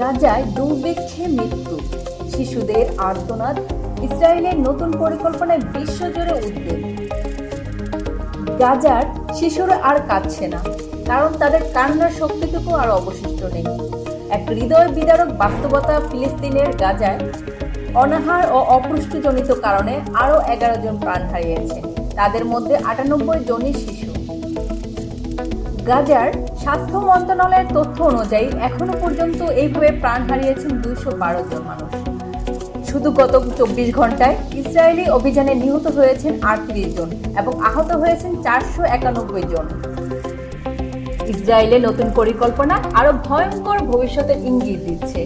গাজায় দুর্ভিক্ষে মৃত্যু। শিশুদের আর্তনাদ, ইসরায়েলের নতুন পরিকল্পনায় বিশ্বজুড়ে উদ্বেগ। গাজার শিশুরা আর কাঁদছে না, কারণ তাদের কান্নার শক্তিটুকু আর অবশিষ্ট নেই। এক হৃদয় বিদারক বাস্তবতা ফিলিস্তিনের গাজায় অনাহার ও অপুষ্টিজনিত কারণে আরও এগারো জন প্রাণ হারিয়েছে, তাদের মধ্যে আটানব্বই জনই শিশু। গাজার স্বাস্থ্য মন্ত্রণালয়ের তথ্য অনুযায়ী এখনও পর্যন্ত এইভাবে প্রাণ হারিয়েছেন দুইশো বারো জন মানুষ। শুধু গত চব্বিশ ঘন্টায় ইসরায়েলি অভিযানে নিহত হয়েছেন আটত্রিশ জন এবং আহত হয়েছেন চারশো একানব্বই জন। ইসরায়েলের নতুন পরিকল্পনা আরও ভয়ঙ্কর ভবিষ্যতের ইঙ্গিত দিচ্ছে।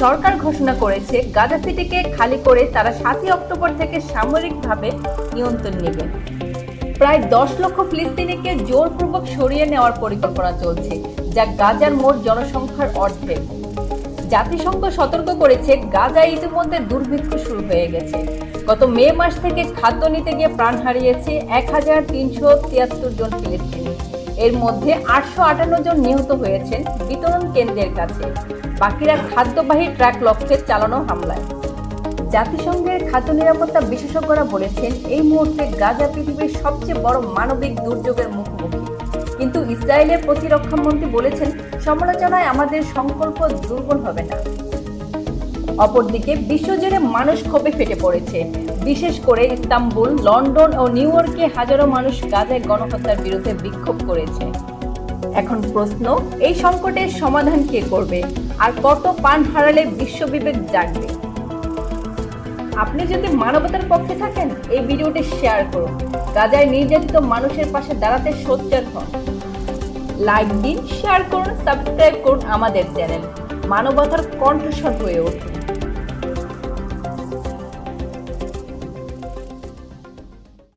সরকার ঘোষণা করেছে, গাজা সিটিকে খালি করে তারা সাতই অক্টোবর থেকে সামরিকভাবে নিয়ন্ত্রণ নেবে। প্রায় দশ লক্ষ ফিলিস্তিনিকে জোরপূর্বক সরিয়ে নেওয়ার পরিকল্পনা চলছে, যা গাজার মোট জনসংখ্যার অর্ধেক। জাতিসংঘ সতর্ক করেছে গাজায় ইতিমধ্যে দুর্ভিক্ষ শুরু হয়ে গেছে। গত মে মাস থেকে খাদ্য নিতে গিয়ে প্রাণ হারিয়েছে এক হাজার তিনশো তিয়াত্তর জন ফিলিস্তিনি। এর মধ্যে আটশো আটান্ন জন নিহত হয়েছেন বিতরণ কেন্দ্রের কাছে। বাকিরা খাদ্যবাহী ট্রাক লক্ষ্যে চালানো হামলায়। জাতিসংঘের খাদ্য নিরাপত্তা বিশেষজ্ঞরা বলেছেন, এই মুহূর্তে গাজা পৃথিবীর সবচেয়ে বড় মানবিক দুর্যোগের মুখোমুখি। কিন্তু ইসরায়েলের প্রতিরক্ষা মন্ত্রী বলেছেন, সমালোচনায় আমাদের সংকল্প দুর্বল হবে না। অপরদিকে বিশ্বজুড়ে মানুষ ক্ষোভে ফেটে পড়েছে। বিশেষ করে ইস্তাম্বুল, লন্ডন ও নিউ ইয়র্কে হাজারো মানুষ গাজায় গণহত্যার বিরুদ্ধে বিক্ষোভ করেছে। এখন প্রশ্ন, এই সংকটের সমাধান কে করবে? আর কত পান হারালে বিশ্ববিবেক জাগবে? আপনি যদি মানবতার পক্ষে থাকেন, এই ভিডিওটি শেয়ার করুন। গাজায় নির্যাতিত মানুষের পাশে দাঁড়াতে সোচ্চার হন। লাইক দিন শেয়ার করুন সাবস্ক্রাইব করুন আমাদের চ্যানেল মানবতার কণ্ঠস্বর হয়ে উঠুন।